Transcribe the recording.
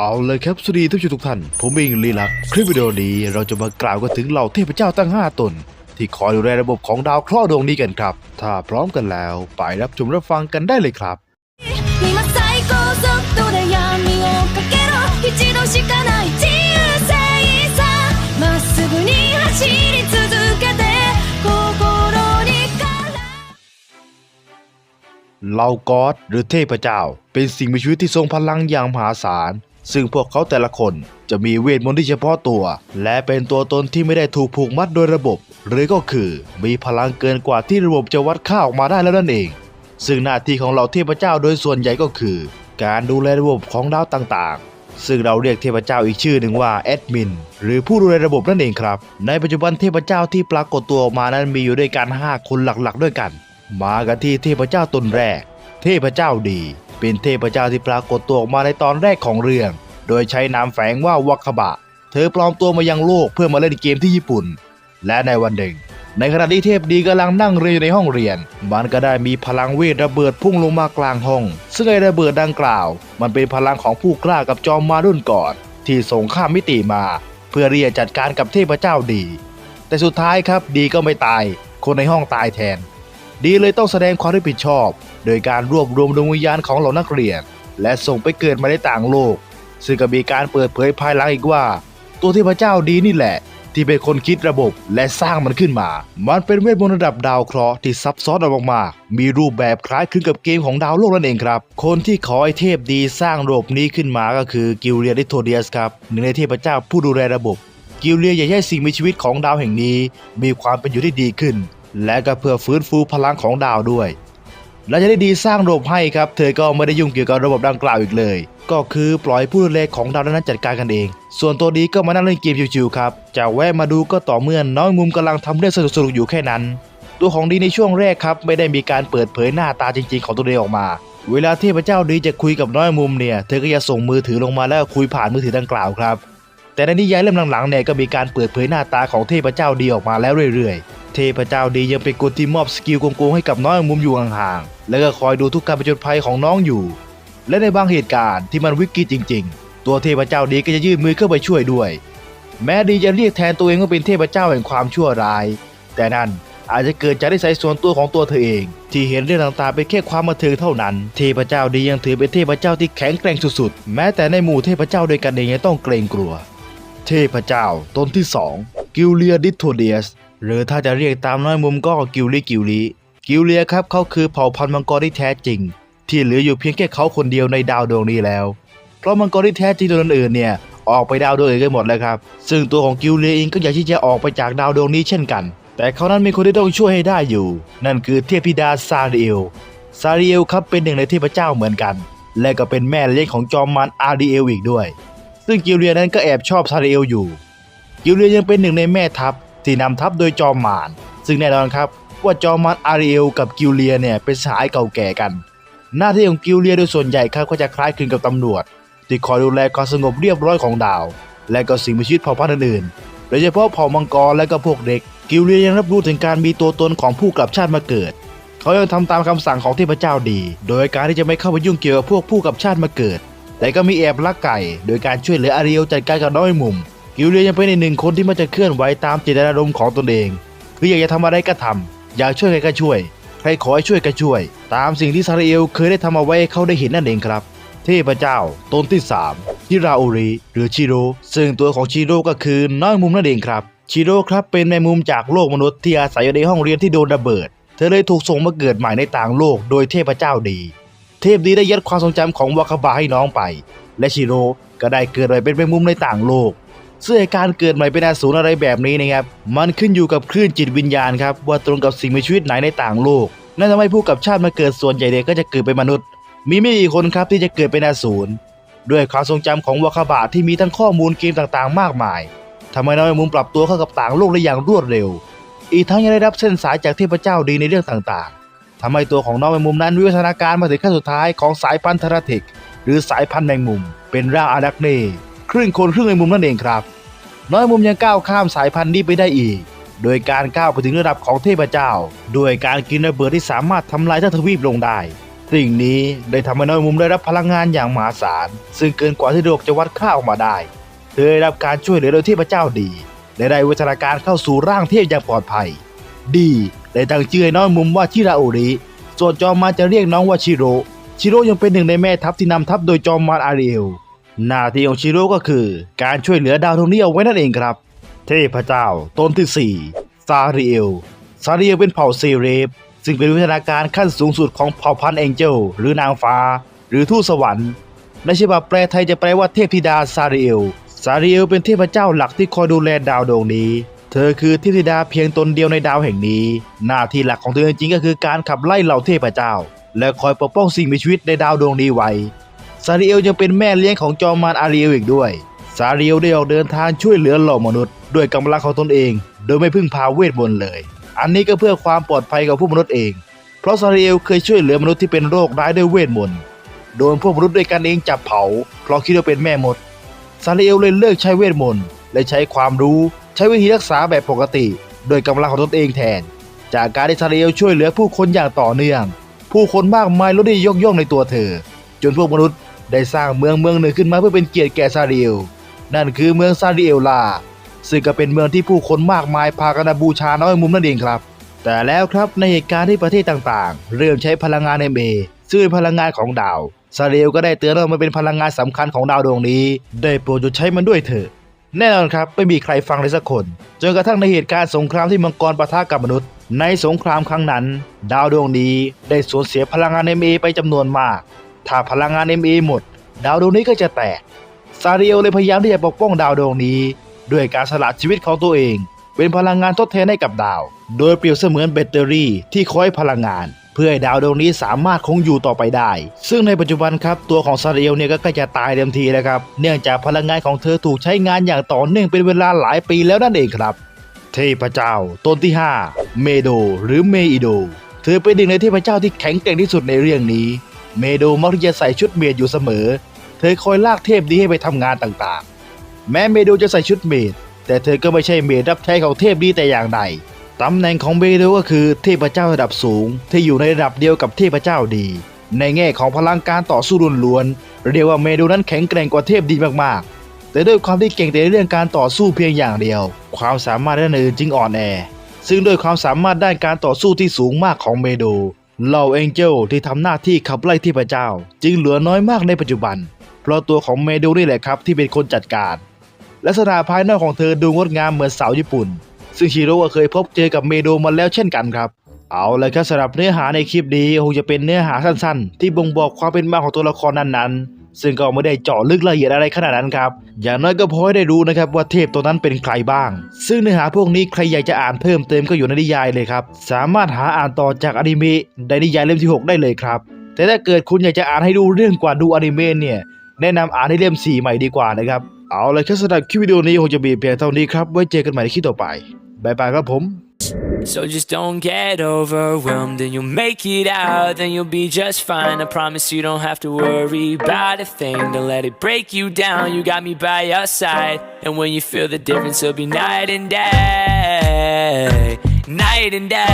เอาเลยครับสวัสดีท่านผู้ชมทุกท่าน ผมเองลีลัก คลิปวิดีโอนี้เราจะมากล่าวกันถึงเหล่าเทพเจ้าตั้ง 5 ตน ที่คอยดูแลระบบของดาวเคราะห์ดวงนี้กันครับ ถ้าพร้อมกันแล้ว ไปรับชมรับฟังกันได้เลยครับเหล่ากอดหรือเทพเจ้า เป็นสิ่งมีชีวิตที่ทรงพลังอย่างมหาศาล ซึ่งพวกเขาแต่ละคนจะมีเวทมนต์ที่เฉพาะตัว และเป็นตัวตนที่ไม่ได้ถูกผูกมัดโดยระบบ หรือก็คือมีพลังเกินกว่าที่ระบบจะวัดค่าออกมาได้แล้วนั่นเอง ซึ่งหน้าที่ของเหล่าเทพเจ้าโดยส่วนใหญ่ก็คือ การดูแลระบบของดาวต่างๆ ซึ่งเราเรียกเทพเจ้าอีกชื่อหนึ่งว่าแอดมินหรือผู้ดูแลระบบนั่นเองครับ ในปัจจุบันเทพเจ้าที่ปรากฏตัวออกมานั้นมีอยู่ด้วยกัน5คนหลักๆ ด้วยกัน มากันที่เทพเจ้าตนแรก เทพเจ้าดี เป็นเทพเจ้าที่ปรากฏตัวออกมาในตอนแรกของเรื่อง โดยใช้นามแฝงว่าวัคบะ เธอปลอมตัวมายังโลกเพื่อมาเล่นเกมที่ญี่ปุ่น และในวันหนึ่ง ในขณะที่เทพดีกำลังนั่งเรียนอยู่ในห้องเรียน มันก็ได้มีพลังเวทระเบิดพุ่งลงมากลางห้อง ซึ่งไอ้ระเบิดดังกล่าว มันเป็นพลังของผู้กล้ากับจอมมารุ่นก่อน ที่ส่งข้ามมิติมา เพื่อเรียกจัดการกับเทพเจ้าดี แต่สุดท้ายครับดีก็ไม่ตาย คนในห้องตายแทน ดีเลยต้องแสดงความรับผิดชอบ โดยการรวบรวมดวงวิญญาณของเหล่านักเรียน และส่งไปเกิดมาในต่างโลก ซึ่งก็มีการเปิดเผยภายหลังอีกว่า ตัวเทพเจ้าดีนี่แหละ ที่เป็นคนคิดระบบและสร้างมันขึ้นมา มันเป็นเวทมนต์ระดับดาวเคราะห์ที่ซับซ้อนออกมากๆมีรูปแบบคล้ายคลึงกับเกมของดาวโลกนั่นเองครับ คนที่ขอให้เทพดีสร้างระบบนี้ขึ้นมาก็คือกิลเลียดิโทเดียสครับหนึ่งในเทพเจ้าผู้ดูแลระบบกิลเลียอยากให้สิ่งมีชีวิตของดาวแห่งนี้ มีความเป็นอยู่ที่ดีขึ้น และก็เพื่อฟื้นฟูพลังของดาวด้วย และจะได้ดีสร้างระบบให้ครับ เธอก็ไม่ได้ยุ่งเกี่ยวกับระบบดังกล่าวอีกเลย ก็คือปล่อยผู้ดูแลของดาวนั้นจัดการกันเอง ส่วนตัวนี้ก็มานั่งเล่นเกมชิวๆครับ จะแวะมาดูก็ต่อเมื่อน้อยมุมกำลังทำเรื่องสนุกๆอยู่แค่นั้น ตัวของดีในช่วงแรกครับไม่ได้มีการเปิดเผยหน้าตาจริง ๆ ของตัวเองออกมา เวลาเทพระเจ้าดีจะคุยกับน้อยมุมเนี่ย เธอก็จะส่งมือถือลงมาแล้วคุยผ่านมือถือดังกล่าวครับแต่ในนิยายเล่มหลังๆเนี่ยก็มีการเปิดเผยหน้าตาของเทพเจ้าดีออกมาแล้วเรื่อยๆ เทพเจ้าดียังเป็นคนที่มอบสกิลโกงๆให้กับน้อยมุมอยู่ห่างๆ แล้วก็คอยดูทุกการประจนภัยของน้องอยู่ และในบางเหตุการณ์ที่มันวิกฤตจริง ๆ ตัวเทพเจ้าดีก็จะยื่นมือเข้าไปช่วยด้วย แม้ดีจะเรียกแทนตัวเองว่าเป็นเทพเจ้าแห่งความชั่วร้าย แต่นั่นอาจจะเกิดจากนิสัยส่วนตัวของตัวเธอเอง ที่เห็นเรื่องต่างๆเป็นแค่ความบันเทิงเท่านั้น เทพเจ้าดียังถือเป็นเทพเจ้าที่แข็งแกร่งสุดๆ แม้แต่ในหมู่เทพเจ้าด้วยกันเองยังต้องเกรงกลัว เทพเจ้าตนที่สองกิลเลียดิทโทเดียสหรือถ้าจะเรียกตามน้อยมุมก็กิลลีกิลลี กิลเลียครับเขาคือเผ่าพันธุ์มังกรที่แท้จริง ที่เหลืออยู่เพียงแค่เขาคนเดียวในดาวดวงนี้แล้ว เพราะมังกรที่แท้จริงตัวอื่นๆเนี่ยออกไปดาวดวงอื่นกันหมดแล้วครับ ซึ่งตัวของกิลเลียเองก็อยากที่จะออกไปจากดาวดวงนี้เช่นกัน แต่เขานั้นมีคนที่ต้องช่วยให้ได้อยู่ นั่นคือเทพธิดาซาริเอลซาริเอลครับเป็นหนึ่งในเทพเจ้าเหมือนกัน และก็เป็นแม่เลี้ยงของจอมมารอาร์ดีเอลอีกด้วย ซึ่งกิลเลียนั้นก็แอบชอบซาริเอลอยู่ กิลเลียยังเป็นหนึ่งในแม่ทัพที่นำทัพโดยจอมมารซึ่งแน่นอนครับ ว่าจอมมารอาริเอลกับกิลเลียเนี่ยเป็นสายเก่าแก่กัน หน้าที่ของกิลเลียโดยส่วนใหญ่ครับก็จะคล้ายคลึงกับตำรวจ ที่คอยดูแลความสงบเรียบร้อยของดาว และก็สิ่งมีชีวิตเผ่าพันธุ์อื่นๆโดยเฉพาะเผ่ามังกรและก็พวกเด็ก กิลเลียยังรับรู้ถึงการมีตัวตนของผู้กลับชาติมาเกิด เขายังทำตามคำสั่งของเทพเจ้าดี โดยการที่จะไม่เข้าไปยุ่งเกี่ยวกับพวกผู้กลับชาติมาเกิด แต่ก็มีแอบลักไก่ โดยการช่วยเหลืออาริเอลจัดการกับน้อยมุม กิลเลียยังเป็นอีกหนึ่งคนที่มันจะเคลื่อนไหวตามเจตนารมณ์ของตนเองคืออยากจะทำอะไรก็ทำ อยากช่วยใครก็ช่วย ใครขอให้ช่วยก็ช่วย ตามสิ่งที่ซาริเอลเคยได้ทำเอาไว้ให้เขาได้เห็นนั่นเองครับ เทพเจ้าตนที่3ฮิราโอริหรือชิโร่ซึ่งตัวของชิโร่ก็คือน้อยมุมนั่นเองครับชิโร่ครับเป็นแมงมุมจากโลกมนุษย์ที่อาศัยอยู่ในห้องเรียนที่โดนระเบิด เธอเลยถูกส่งมาเกิดใหม่ในต่างโลกโดยเทพเจ้าดี เทพดีได้ยัดความทรงจำของวาคาบาให้น้องไป และชิโร่ก็ได้เกิดใหม่เป็นแมงมุมในต่างโลก ซึ่งไอ้การเกิดใหม่เป็นอสูรอะไรแบบนี้นะครับ มันขึ้นอยู่กับคลื่นจิตวิญญาณครับว่าตรงกับสิ่งมีชีวิตไหนในต่างโลก นั่นทำให้ผู้กับชาติมาเกิดส่วนใหญ่เด็กก็จะเกิดเป็นมนุษย์ มีไม่กี่คนครับที่จะเกิดเป็นอสูรด้วยความทรงจำของวาคาบะที่มีทั้งข้อมูลเกมต่างๆ มากมายทำให้น้อยมุมปรับตัวเข้ากับต่างโลกได้อย่างรวดเร็ว อีกทั้งยังได้รับเส้นสายจากเทพเจ้าดีในเรื่องต่างๆทำให้ตัวของน้องแมงมุมนั้นวิวัฒนาการมาถึงขั้นสุดท้ายของสายพันธุ์ทาราเทคหรือสายพันธุ์แมงมุม เป็นร่างอาดักเน่ ครึ่งคนครึ่งแมงมุมนั่นเองครับ น้อยมุมยังก้าวข้ามสายพันธุ์นี้ไปได้อีก โดยการก้าวไปถึงระดับของเทพเจ้า ด้วยการกินระเบิดที่สามารถทำลายทั้งทวีปลงได้ สิ่งนี้ได้ทำให้น้อยมุมได้รับพลังงานอย่างมหาศาล ซึ่งเกินกว่าที่โลกจะวัดค่าออกมาได้ เธอได้รับการช่วยเหลือโดยเทพเจ้าดี และได้วิวัฒนาการเข้าสู่ร่างเทพอย่างปลอดภัย ดีได้ตั้งชื่อให้น้อยมุมว่าชิราโอริส่วนจอมมารจะเรียกน้องว่าชิโร่ชิโร่ยังเป็นหนึ่งในแม่ทัพที่นำทัพโดยจอมมารอาริเอล หน้าที่ของชิโร่ก็คือ การช่วยเหลือดาวดวงนี้เอาไว้นั่นเองครับ เทพเจ้าตนที่ 4 ซาริเอล ซาริเอลเป็นเผ่าเซเรฟ ซึ่งเป็นวิทยาการขั้นสูงสุดของเผ่าพันธุ์แองเจลหรือนางฟ้า หรือทูตสวรรค์ในฉบับแปลไทยจะแปลว่าเทพธิดาซาริเอล ซาริเอลเป็นเทพเจ้าหลักที่คอยดูแลดาวดวงนี้ เธอคือเทพธิดาเพียงตนเดียวในดาวแห่งนี้ หน้าที่หลักของเธอจริงๆก็คือการขับไล่เหล่าเทพเจ้า และคอยปกป้องสิ่งมีชีวิตในดาวดวงนี้ไว้ ซาริเอลยังเป็นแม่เลี้ยงของจอมมารอาริเอลอีกด้วย ซาริเอลได้ออกเดินทางช่วยเหลือเหล่ามนุษย์ ด้วยกำลังของตนเอง โดยไม่พึ่งพาเวทมนต์เลย อันนี้ก็เพื่อความปลอดภัยกับผู้มนุษย์เอง เพราะซาริเอลเคยช่วยเหลือมนุษย์ที่เป็นโรคร้ายด้วยเวทมนต์ โดนพวกมนุษย์ด้วยกันเองจับเผา เพราะคิดว่าเป็นแม่มด ซาริเอลเลยเลิกใช้เวทมนต์ และใช้ความรู้ ใช้วิธีรักษาแบบปกติ โดยกำลังของตนเองแทน จากการที่ซาริเอลช่วยเหลือผู้คนอย่างต่อเนื่อง ผู้คนมากมายล้นได้ยกย่องในตัวเธอ จนพวกมนุษย์ ได้สร้างเมืองเมืองหนึ่งขึ้นมาเพื่อเป็นเกียรติแก่ซาริเอลนั่นคือเมืองซาริเอลลาซึ่งก็เป็นเมืองที่ผู้คนมากมายพากันมาบูชาน้อยมุมนั่นเองครับ แต่แล้วครับในเหตุการณ์ที่ประเทศต่างๆ เริ่มใช้พลังงาน MA ซึ่งเป็นพลังงานของดาวซาริเอลก็ได้เตือนว่ามันเป็นพลังงานสำคัญของดาวดวงนี้ ได้โปรดหยุดใช้มันด้วยเถอะแน่นอนครับไม่มีใครฟังเลยสักคน จนกระทั่งในเหตุการณ์สงครามที่มังกรปะทะกับมนุษย์ ในสงครามครั้งนั้น ดาวดวงนี้ได้สูญเสียพลังงาน MA ไปจำนวนมาก ถ้าพลังงาน MA หมด ดาวดวงนี้ก็จะแตก ซาเริเอลเลยพยายามที่จะปกป้องดาวดวงนี้ ด้วยการสละชีวิตของตัวเอง เป็นพลังงานทดแทนให้กับดาว โดยเปรียบเสมือนแบตเตอรี่ที่คอยพลังงาน เพื่อให้ดาวดวงนี้สามารถคงอยู่ต่อไปได้ ซึ่งในปัจจุบันครับตัวของซาเริเอลเนี่ยก็ใกล้จะตายเต็มทีแล้วครับ เนื่องจากพลังงานของเธอถูกใช้งานอย่างต่อเนื่องเป็นเวลาหลายปีแล้วนั่นเองครับ เทพเจ้าตนที่ 5 เมโด หรือเมอิโดเธอเป็นหนึ่งในเทพเจ้าที่แข็งแกร่งที่สุดในเรื่องนี้ เมโดมักจะใส่ชุดเมดอยู่เสมอ เธอคอยลากเทพนี้ให้ไปทำงานต่างๆ แม้เมโดจะใส่ชุดเมดแต่เธอก็ไม่ใช่เมดรับใช้ของเทพนี้แต่อย่างใดตำแหน่งของเมโดก็คือเทพเจ้าระดับสูง ที่อยู่ในระดับเดียวกับเทพเจ้าดี ในแง่ของพลังการต่อสู้ล้วนๆเรียกว่าเมโดนั้นแข็งแกร่งกว่าเทพดีมากๆ แต่ด้วยความที่เก่งแต่ในเรื่องการต่อสู้เพียงอย่างเดียว ความสามารถด้านอื่นจึงอ่อนแอ ซึ่งด้วยความสามารถด้านการต่อสู้ที่สูงมากของเมโด เหล่าเอ็นเจลที่ทำหน้าที่ขับไล่ที่พระเจ้า จึงเหลือน้อยมากในปัจจุบัน เพราะตัวของเมโดนี่แหละครับที่เป็นคนจัดการ ลักษณะภายนอกของเธอดูงดงามเหมือนสาวญี่ปุ่น ซึ่งชิโร่ก็เคยพบเจอกับเมโดมาแล้วเช่นกันครับเอาเลยครับสำหรับเนื้อหาในคลิปนี้คงจะเป็นเนื้อหาสั้นๆ ที่บ่งบอกความเป็นมาของตัวละครนั้นๆ ซึ่งก็ไม่ได้เจาะลึกละเอียดอะไรขนาดนั้นครับ อย่างน้อยก็พอให้ได้รู้นะครับว่าเทพตัวนั้นเป็นใครบ้าง ซึ่งเนื้อหาพวกนี้ใครอยากจะอ่านเพิ่มเติมก็อยู่ในนิยายเลยครับ สามารถหาอ่านต่อจากอนิเมะในนิยายเล่มที่ 6 ได้เลยครับ แต่ถ้าเกิดคุณอยากจะอ่านให้ดูเรื่องกว่าดูอนิเมะเนี่ย แนะนำอ่านให้เล่ม 4 ใหม่ดีกว่านะครับ เอาเลยครับสำหรับคลิปวิดีโอนี้คงจะมีเพียงเท่านี้ครับ ไว้เจอกันใหม่ในคลิปต่อไปบายบายครับผม So just don't get overwhelmed and you'll make it out, then you'll be just fine. I promise you don't have to worry about a thing. Don't let it break you down, you got me by your side. And when you feel the difference, it'll be night and day. Night and day.